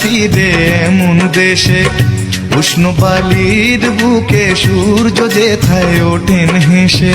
ফিরে এমন দেশে। উষ্ণ বালির বুকে সূর্য যেথায় ওঠেন হেসে।